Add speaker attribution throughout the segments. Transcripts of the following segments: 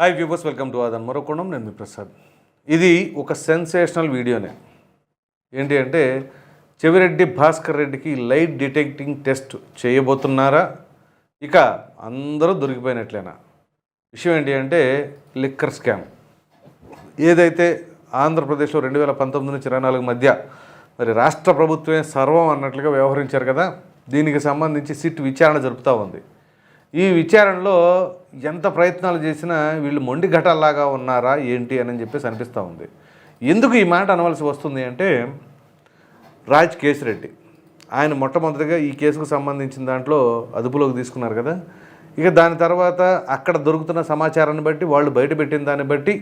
Speaker 1: Hi viewers welcome to ఆదన్ మరొకొండం నేను మీ ప్రసాద్. ఇది ఒక సెన్సేషనల్ వీడియోనే ఏంటి అంటే చెవిరెడ్డి భాస్కర్ రెడ్డికి లైట్ డిటెక్టింగ్ టెస్ట్ చేయబోతున్నారా? ఇక అందరూ దొరికిపోయినట్లేనా? విషయం ఏంటి అంటే లిక్కర్ స్కామ్. ఏదైతే ఆంధ్రప్రదేశ్లో రెండు వేల పంతొమ్మిది నుంచి ఇరవై నాలుగు మధ్య మరి రాష్ట్ర ప్రభుత్వమే సర్వం అన్నట్లుగా వ్యవహరించారు కదా దీనికి సంబంధించి సిట్ విచారణ జరుపుతూ ఉంది. ఈ విచారణలో ఎంత ప్రయత్నాలు చేసినా వీళ్ళు మొండి ఘటాల్లాగా ఉన్నారా ఏంటి అని చెప్పేసి అనిపిస్తూ ఉంది. ఎందుకు ఈ మాట అనవలసి వస్తుంది అంటే రాజ్ కేసిరెడ్డి ఆయన మొట్టమొదటిగా ఈ కేసుకు సంబంధించిన దాంట్లో అదుపులోకి తీసుకున్నారు కదా. ఇక దాని తర్వాత అక్కడ దొరుకుతున్న సమాచారాన్ని బట్టి వాళ్ళు బయటపెట్టిన దాన్ని బట్టి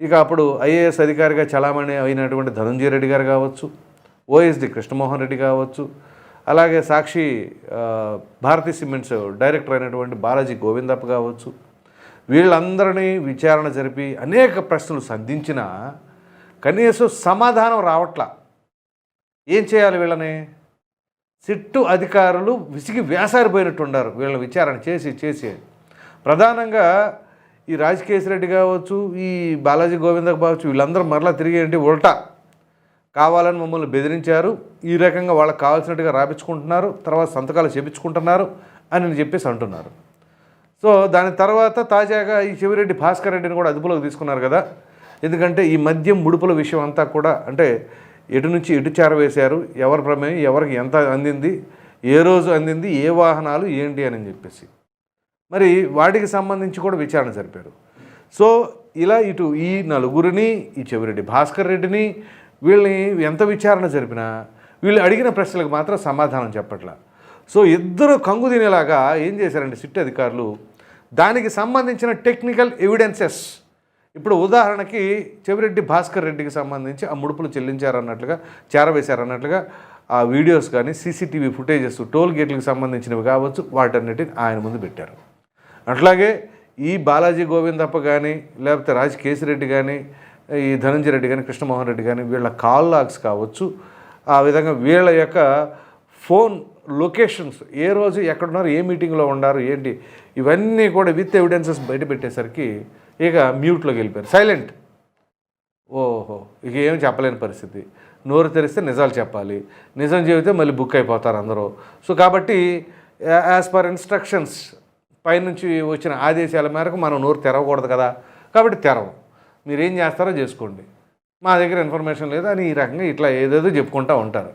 Speaker 1: ఇక అప్పుడు ఐఏఎస్ అధికారిగా చలామణి అయినటువంటి ధనంజయ రెడ్డి గారు కావచ్చు ఓఎస్డి కృష్ణమోహన్ రెడ్డి కావచ్చు అలాగే సాక్షి భారతీ సిమెంట్స్ డైరెక్టర్ అయినటువంటి బాలాజీ గోవిందప్ప కావచ్చు. వీళ్ళందరినీ విచారణ జరిపి అనేక ప్రశ్నలు సంధించినా కనీసం సమాధానం రావట్లా. ఏం చేయాలి వీళ్ళని? సిట్టు అధికారులు విసిగి వేసారిపోయినట్టున్నారు వీళ్ళని విచారణ చేసి చేసి. ప్రధానంగా ఈ రాజకేశిరెడ్డి కావచ్చు ఈ బాలాజీ గోవిందకు కావచ్చు వీళ్ళందరూ మరలా తిరిగి ఏంటి ఉల్టా. కావాలని మమ్మల్ని బెదిరించారు. ఈ రకంగా వాళ్ళకి కావాల్సినట్టుగా రాపించుకుంటున్నారు. తర్వాత సంతకాలు చేపించుకుంటున్నారు అని చెప్పేసి అంటున్నారు. సో దాని తర్వాత తాజాగా ఈ చెవిరెడ్డి భాస్కర్ రెడ్డిని కూడా అదుపులోకి తీసుకున్నారు కదా. ఎందుకంటే ఈ మద్యం ముడుపుల విషయం అంతా కూడా అంటే ఎటు నుంచి ఎటు చేరవేశారు ఎవరి ప్రమేయం ఎవరికి ఎంత అందింది ఏ రోజు అందింది ఏ వాహనాలు ఏంటి అని చెప్పేసి. మరి వాటికి సంబంధించి కూడా విచారణ జరిపారు. సో ఇలా ఇటు ఈ నలుగురిని ఈ చెవిరెడ్డి భాస్కర్ రెడ్డిని వీళ్ళని ఎంత విచారణ జరిపినా వీళ్ళు అడిగిన ప్రశ్నలకు మాత్రం సమాధానం చెప్పట్లా. సో ఇద్దరు కంగు తినేలాగా ఏం చేశారంటే సిట్ అధికారులు? దానికి సంబంధించిన టెక్నికల్ ఎవిడెన్సెస్. ఇప్పుడు ఉదాహరణకి చెవిరెడ్డి భాస్కర్ రెడ్డికి సంబంధించి ఆ ముడుపులు చెల్లించారన్నట్లుగా చేరవేశారన్నట్లుగా ఆ వీడియోస్ కానీ సీసీటీవీ ఫుటేజెస్ టోల్ గేట్లకు సంబంధించినవి కావచ్చు వాటన్నిటిని ఆయన ముందు పెట్టారు. అట్లాగే ఈ బాలాజీ గోవిందప్ప కానీ లేకపోతే రాజ్ కేసిరెడ్డి కానీ ఈ ధనంజయ రెడ్డి కానీ కృష్ణమోహన్ రెడ్డి కానీ వీళ్ళ కాల్ లాగ్స్ కావచ్చు. ఆ విధంగా వీళ్ళ యొక్క ఫోన్ లొకేషన్స్ ఏ రోజు ఎక్కడున్నారు ఏ మీటింగ్లో ఉన్నారు ఏంటి ఇవన్నీ కూడా విత్ ఎవిడెన్సెస్ బయట పెట్టేసరికి ఇక మ్యూట్లోకి వెళ్ళిపోయారు. సైలెంట్. ఓహో ఇక ఏం చెప్పలేని పరిస్థితి. నోరు తెరిస్తే నిజాలు చెప్పాలి. నిజం చెబితే మళ్ళీ బుక్ అయిపోతారు అందరూ. సో కాబట్టి యాజ్ పర్ ఇన్స్ట్రక్షన్స్ పైనుంచి వచ్చిన ఆదేశాల మేరకు మనం నోరు తెరవకూడదు కదా. కాబట్టి తెరవం. మీరేం చేస్తారో చేసుకోండి. మా దగ్గర ఇన్ఫర్మేషన్ లేదు అని ఈ రకంగా ఇట్లా ఏదేదో చెప్పుకుంటూ ఉంటారు.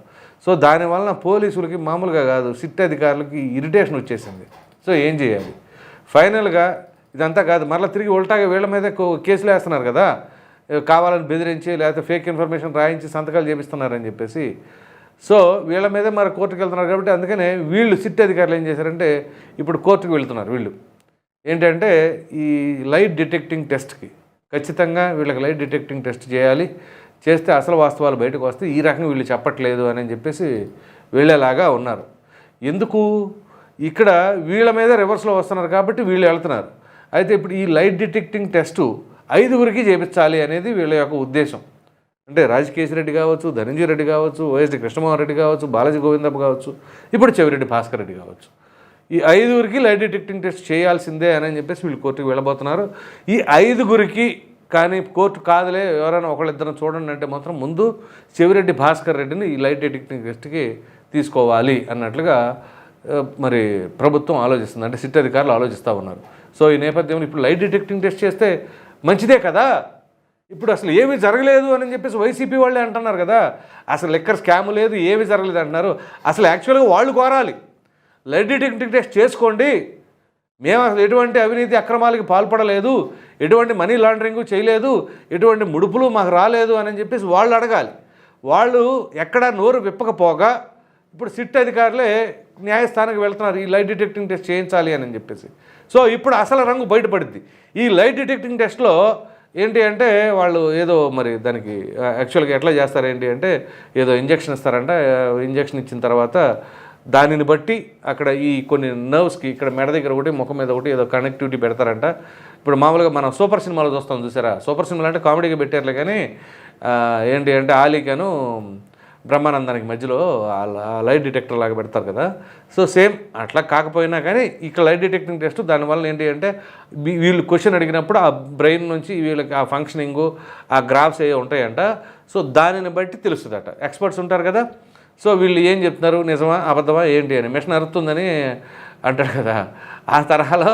Speaker 1: సో దానివలన పోలీసులకి మామూలుగా కాదు సిట్ అధికారులకి ఇరిటేషన్ వచ్చేసింది. సో ఏం చేయాలి? ఫైనల్గా ఇదంతా కాదు మరలా తిరిగి ఉల్టాగా వీళ్ళ మీద కో- కేసులు వేస్తున్నారు కదా. కావాలని బెదిరించి లేకపోతే ఫేక్ ఇన్ఫర్మేషన్ రాయించి సంతకాలు చేపిస్తున్నారని చెప్పేసి. సో వీళ్ళ మీద మరి కోర్టుకు వెళ్తున్నారు కాబట్టి అందుకనే వీళ్ళు సిట్ అధికారులు ఏం చేశారంటే ఇప్పుడు కోర్టుకు వెళ్తున్నారు వీళ్ళు. ఏంటంటే ఈ లైట్ డిటెక్టింగ్ టెస్ట్కి. ఖచ్చితంగా వీళ్ళకి లైట్ డిటెక్టింగ్ టెస్ట్ చేయాలి. చేస్తే అసలు వాస్తవాలు బయటకు వస్తే ఈ రకంగా వీళ్ళు చెప్పట్లేదు అని చెప్పేసి వెళ్ళేలాగా ఉన్నారు. ఎందుకు? ఇక్కడ వీళ్ళ మీద రివర్స్లో వస్తున్నారు కాబట్టి వీళ్ళు వెళ్తున్నారు. అయితే ఇప్పుడు ఈ లైట్ డిటెక్టింగ్ టెస్టు ఐదుగురికి చేపించాలి అనేది వీళ్ళ యొక్క ఉద్దేశం. అంటే రాజకేశిరెడ్డి కావచ్చు ధనంజయ రెడ్డి కావచ్చు వైఎస్డి కృష్ణమోహన్ రెడ్డి కావచ్చు బాలాజీ గోవిందప్ప కావచ్చు ఇప్పుడు చెవిరెడ్డి భాస్కర్ రెడ్డి కావచ్చు. ఈ ఐదుగురికి లైట్ డిటెక్టింగ్ టెస్ట్ చేయాల్సిందే అని చెప్పేసి వీళ్ళు కోర్టుకు వెళ్ళబోతున్నారు. ఈ ఐదుగురికి కానీ కోర్టు కాదులే ఎవరైనా ఒకళ్ళిద్దరు చూడండి అంటే మాత్రం ముందు చెవిరెడ్డి భాస్కర్ రెడ్డిని ఈ లైట్ డిటెక్టింగ్ టెస్ట్కి తీసుకోవాలి అన్నట్లుగా మరి ప్రభుత్వం ఆలోచిస్తుంది. అంటే సిట్ అధికారులు ఆలోచిస్తూ ఉన్నారు. సో ఈ నేపథ్యంలో ఇప్పుడు లైట్ డిటెక్టింగ్ టెస్ట్ చేస్తే మంచిదే కదా? ఇప్పుడు అసలు ఏమీ జరగలేదు అని చెప్పేసి వైసీపీ వాళ్ళే అంటున్నారు కదా. అసలు లెక్కర్ స్కామ్ లేదు ఏమీ జరగలేదు అంటున్నారు. అసలు యాక్చువల్గా వాళ్ళు కోరాలి. లైట్ డిటెక్టింగ్ టెస్ట్ చేసుకోండి. మేము అసలు ఎటువంటి అవినీతి అక్రమాలకి పాల్పడలేదు. ఎటువంటి మనీ లాండరింగ్ చేయలేదు. ఎటువంటి ముడుపులు మాకు రాలేదు అని చెప్పేసి వాళ్ళు అడగాలి. వాళ్ళు ఎక్కడ నోరు విప్పకపోగా ఇప్పుడు సిట్ అధికారులే న్యాయస్థానానికి వెళ్తున్నారు. ఈ లైట్ డిటెక్టింగ్ టెస్ట్ చేయించాలి అని చెప్పేసి. సో ఇప్పుడు అసలు రంగు బయటపడింది ఈ లైట్ డిటెక్టింగ్ టెస్ట్లో ఏంటి అంటే వాళ్ళు ఏదో మరి దానికి యాక్చువల్గా ఎట్లా చేస్తారు ఏంటి అంటే ఏదో ఇంజక్షన్ ఇస్తారంట. ఇంజక్షన్ ఇచ్చిన తర్వాత దానిని బట్టి అక్కడ ఈ కొన్ని నర్వ్స్కి ఇక్కడ మెడ దగ్గర ఒకటి ముఖం మీద ఒకటి ఏదో కనెక్టివిటీ పెడతారంట. ఇప్పుడు మామూలుగా మనం సూపర్ సినిమాలో చూస్తాం చూసారా? సూపర్ సినిమాలు అంటే కామెడీగా పెట్టారులే కానీ ఏంటి అంటే ఆలీకను బ్రహ్మానందానికి మధ్యలో లైట్ డిటెక్టర్ లాగా పెడతారు కదా. సో సేమ్ అట్లా కాకపోయినా కానీ ఇక్కడ లైట్ డిటెక్టింగ్ టెస్ట్ దానివల్ల ఏంటి అంటే వీళ్ళు క్వశ్చన్ అడిగినప్పుడు ఆ బ్రెయిన్ నుంచి వీళ్ళకి ఆ ఫంక్షనింగ్ ఆ గ్రాఫ్స్ ఏవి ఉంటాయంట. సో దానిని బట్టి తెలుస్తుందట. ఎక్స్పర్ట్స్ ఉంటారు కదా. సో వీళ్ళు ఏం చెప్తున్నారు? నిజమా? అబద్ధమా? ఏంటి అని. మిషన్ అరుతుందని అంటాడు కదా. ఆ తరహాలో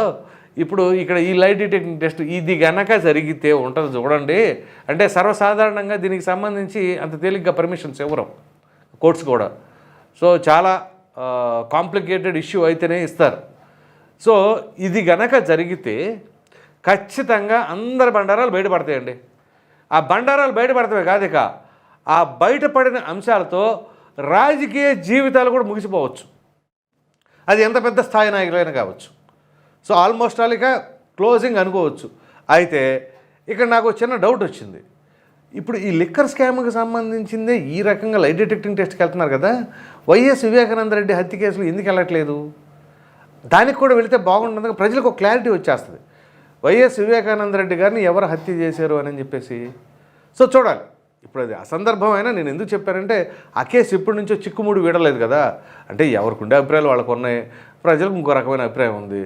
Speaker 1: ఇప్పుడు ఇక్కడ ఈ లైట్ డిటెక్టింగ్ టెస్ట్ ఇది గనక జరిగితే ఉంటుంది చూడండి. అంటే సర్వసాధారణంగా దీనికి సంబంధించి అంత తేలిగ్గా పర్మిషన్స్ ఇవ్వరు కోర్ట్స్ కూడా. సో చాలా కాంప్లికేటెడ్ ఇష్యూ అయితేనే ఇస్తారు. సో ఇది గనక జరిగితే ఖచ్చితంగా అందరి బండారాలు బయటపడతాయండి. ఆ బండారాలు బయటపడతాయి కాదు ఇక. ఆ బయటపడిన అంశాలతో రాజకీయ జీవితాలు కూడా ముగిసిపోవచ్చు. అది ఎంత పెద్ద స్థాయి నాయకులైనా కావచ్చు. సో ఆల్మోస్ట్ ఆల్ ఇక క్లోజింగ్ అనుకోవచ్చు. అయితే ఇక్కడ నాకు చిన్న డౌట్ వచ్చింది. ఇప్పుడు ఈ లిక్కర్ స్కామ్కి సంబంధించిందే ఈ రకంగా లైట్ డిటెక్టింగ్ టెస్ట్కి వెళ్తున్నారు కదా. వైఎస్ వివేకానంద రెడ్డి హత్య కేసులు ఎందుకు వెళ్ళట్లేదు? దానికి కూడా వెళితే బాగుంటుంది ప్రజలకు ఒక క్లారిటీ వచ్చేస్తుంది. వైఎస్ వివేకానంద రెడ్డి గారిని ఎవరు హత్య చేశారు అని చెప్పేసి. సో చూడాలి. ఇప్పుడు అది అసందర్భమైనా నేను ఎందుకు చెప్పానంటే ఆ కేసు ఇప్పటి నుంచో చిక్కుముడి వీడలేదు కదా. అంటే ఎవరికి ఉండే అభిప్రాయాలు వాళ్ళకు ఉన్నాయి ప్రజలకు ఇంకో రకమైన అభిప్రాయం ఉంది.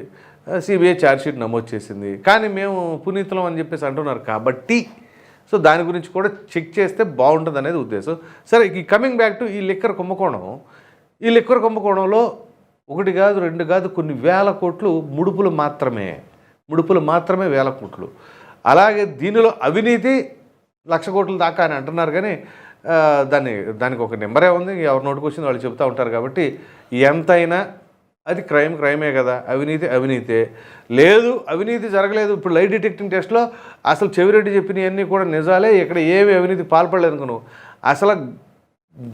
Speaker 1: సిబిఐ ఛార్జ్షీట్ నమోదు చేసింది. కానీ మేము పునీతలం అని చెప్పేసి అంటున్నారు కాబట్టి సో దాని గురించి కూడా చెక్ చేస్తే బాగుంటుంది అనేది ఉద్దేశం. సరే ఈ కమింగ్ బ్యాక్ టు ఈ లిక్కర్ కుంభకోణం. ఈ లిక్కర్ కుంభకోణంలో ఒకటి కాదు రెండు కాదు కొన్ని వేల కోట్లు ముడుపులు మాత్రమే. ముడుపులు మాత్రమే వేల కోట్లు. అలాగే దీనిలో అవినీతి లక్ష కోట్ల దాకా అని అంటున్నారు కానీ దాన్ని దానికి ఒక నెంబరే ఉంది. ఎవరి నోటుకొచ్చింది వాళ్ళు చెప్తూ ఉంటారు కాబట్టి ఎంతైనా అది క్రైమ్ క్రైమే కదా. అవినీతి అవినీతే. లేదు అవినీతి జరగలేదు. ఇప్పుడు లైట్ డిటెక్టింగ్ టెస్ట్లో అసలు చెవిరెడ్డి చెప్పినవన్నీ కూడా నిజాలే. ఇక్కడ ఏమి అవినీతి పాల్పడలేదు నువ్వు అసలు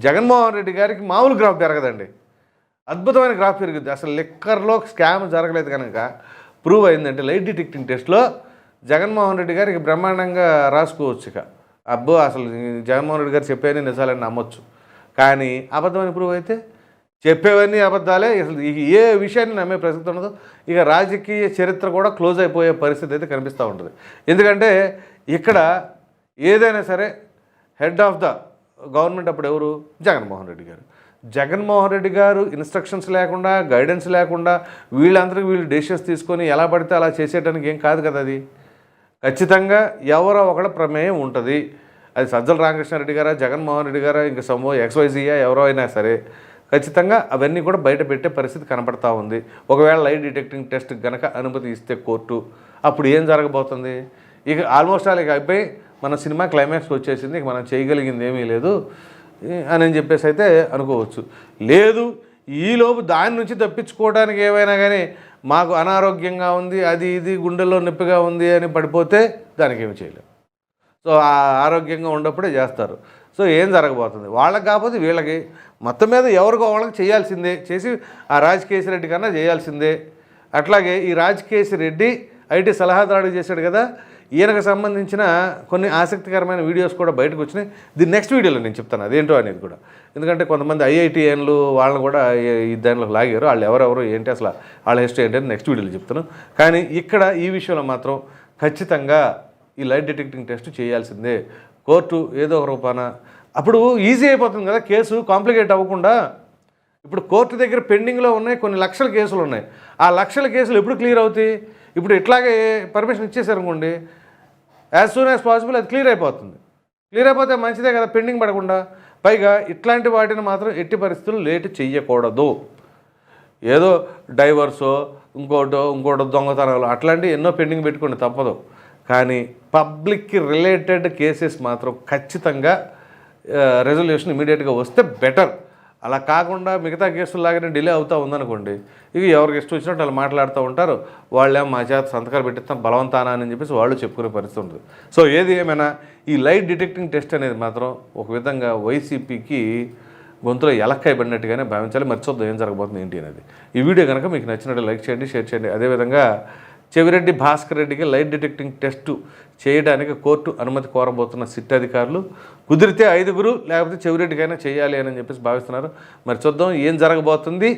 Speaker 1: జగన్మోహన్ రెడ్డి గారికి మామూలు గ్రాఫ్ పెరగదండి. అద్భుతమైన గ్రాఫ్ పెరుగుద్ది. అసలు లిక్కర్లో స్కామ్ జరగలేదు కనుక ప్రూవ్ అయిందంటే లైట్ డిటెక్టింగ్ టెస్ట్లో జగన్మోహన్ రెడ్డి గారికి బ్రహ్మాండంగా రాసుకోవచ్చు ఇక. అబ్బో అసలు జగన్మోహన్ రెడ్డి గారు చెప్పేవన్నీ నిజాలని నమ్మొచ్చు. కానీ అబద్ధమని ప్రూవ్ అయితే చెప్పేవన్నీ అబద్ధాలే. అసలు ఏ విషయాన్ని నమ్మే ప్రసక్తి ఉండదు. ఇక రాజకీయ చరిత్ర కూడా క్లోజ్ అయిపోయే పరిస్థితి అయితే కనిపిస్తూ ఉంటుంది. ఎందుకంటే ఇక్కడ ఏదైనా సరే హెడ్ ఆఫ్ ద గవర్నమెంట్ అప్పుడు ఎవరు? జగన్మోహన్ రెడ్డి గారు. జగన్మోహన్ రెడ్డి గారు ఇన్స్ట్రక్షన్స్ లేకుండా గైడెన్స్ లేకుండా వీళ్ళందరికీ వీళ్ళు డెసిషన్స్ తీసుకొని ఎలా పడితే అలా చేసేయడానికి ఏం కాదు కదా అది. ఖచ్చితంగా ఎవరో ఒకళ్ళ ప్రమేయం ఉంటుంది. అది సజ్జల రామకృష్ణారెడ్డి గారా జగన్మోహన్ రెడ్డి గారా ఇంకా సమూహ ఎక్స్వైజీయా ఎవరో అయినా సరే ఖచ్చితంగా అవన్నీ కూడా బయట పెట్టే పరిస్థితి కనపడతా ఉంది. ఒకవేళ లైట్ డిటెక్టింగ్ టెస్ట్ గనక అనుమతి ఇస్తే కోర్టు అప్పుడు ఏం జరగబోతుంది? ఇక ఆల్మోస్ట్ ఆల్ ఇక అయిపోయి మన సినిమా క్లైమాక్స్ వచ్చేసింది ఇక మనం చేయగలిగింది ఏమీ లేదు అని అని చెప్పేసి అయితే అనుకోవచ్చు. లేదు ఈలోపు దాని నుంచి తప్పించుకోవడానికి ఏమైనా కానీ మాకు అనారోగ్యంగా ఉంది అది ఇది గుండెల్లో నొప్పిగా ఉంది అని పడిపోతే దానికి ఏమి చేయలేము సో ఆరోగ్యంగా ఉన్నప్పుడే చేస్తారు. సో ఏం జరగబోతుంది? వాళ్ళకి కాకపోతే వీళ్ళకి మొత్తం మీద ఎవరికో వాళ్ళకి చేయాల్సిందే. చేసి ఆ రాజకేశి రెడ్డి కన్నా చేయాల్సిందే. అట్లాగే ఈ రాజకేశి రెడ్డి ఐటీ సలహాదారుడు చేశాడు కదా ఈయనకు సంబంధించిన కొన్ని ఆసక్తికరమైన వీడియోస్ కూడా బయటకు వచ్చినాయి. దీని నెక్స్ట్ వీడియోలో నేను చెప్తాను అదేంటో అనేది కూడా. ఎందుకంటే కొంతమంది ఐఐటిఎన్లు వాళ్ళని కూడా ఈ- దానిలో లాగారు. వాళ్ళు ఎవరెవరు ఏంటి అసలు వాళ్ళ హిస్టరీ ఏంటి అని నెక్స్ట్ వీడియోలో చెప్తాను. కానీ ఇక్కడ ఈ విషయంలో మాత్రం ఖచ్చితంగా ఈ లైట్ డిటెక్టింగ్ టెస్ట్ చేయాల్సిందే. కోర్టు ఏదో ఒక రూపాన. అప్పుడు ఈజీ అయిపోతుంది కదా కేసు కాంప్లికేట్ అవ్వకుండా. ఇప్పుడు కోర్టు దగ్గర పెండింగ్లో ఉన్నాయి కొన్ని లక్షల కేసులు ఉన్నాయి. ఆ లక్షల కేసులు ఎప్పుడు క్లియర్ అవుతాయి? ఇప్పుడు ఇట్లాగే పర్మిషన్ ఇచ్చేసారనుకోండి యాజ్ సూన్ యాజ్ పాసిబుల్ అది క్లియర్ అయిపోతుంది. క్లియర్ అయిపోతే మంచిదే కదా పెండింగ్ పడకుండా. పైగా ఇట్లాంటి వాటిని మాత్రం ఎట్టి పరిస్థితులు లేట్ చెయ్యకూడదు. ఏదో డైవర్సో ఇంకోటో ఇంకోటో దొంగతనాలు అట్లాంటివి ఎన్నో పెండింగ్ పెట్టుకోండి తప్పదు. కానీ పబ్లిక్కి రిలేటెడ్ కేసెస్ మాత్రం ఖచ్చితంగా రెజల్యూషన్ ఇమీడియట్గా వస్తే బెటర్ అలా కాకుండా మిగతా కేసుల్లాగానే డిలే అవుతూ ఉందనుకోండి ఇక ఎవరికి ఇష్టం వచ్చినట్టు వాళ్ళు మాట్లాడుతూ ఉంటారు. వాళ్ళేం మా చేత సంతకాలు పెట్టిస్తాం బలవంతానా అని చెప్పేసి వాళ్ళు చెప్పుకునే పరిస్థితి ఉంటుంది. సో ఏది ఏమైనా ఈ లైట్ డిటెక్టింగ్ టెస్ట్ అనేది మాత్రం ఒక విధంగా వైసీపీకి గొంతులో ఎలక్కాయ పడినట్టుగానే భావించాలి. మర్చిపోద్దు ఏం జరగబోతుంది ఏంటి అనేది. ఈ వీడియో కనుక మీకు నచ్చినట్టు లైక్ చేయండి షేర్ చేయండి. అదేవిధంగా చెవిరెడ్డి భాస్కర్ రెడ్డికి లైట్ డిటెక్టింగ్ టెస్టు చేయడానికి కోర్టు అనుమతి కోరబోతున్న సిట్ అధికారులు కుదిరితే ఐదుగురు లేకపోతే చెవిరెడ్డికైనా చేయాలి అని చెప్పేసి భావిస్తున్నారు. మరి చూద్దాం ఏం జరగబోతుంది.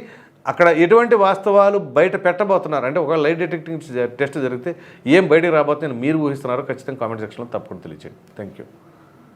Speaker 1: అక్కడ ఎటువంటి వాస్తవాలు బయట పెట్టబోతున్నారు? అంటే ఒక లైట్ డిటెక్టింగ్ టెస్ట్ జరిగితే ఏం బయటకు రాబోతుందని మీరు ఊహిస్తున్నారో ఖచ్చితంగా కామెంట్ సెక్షన్లో తప్పకుండా తెలియచేయండి. Thank you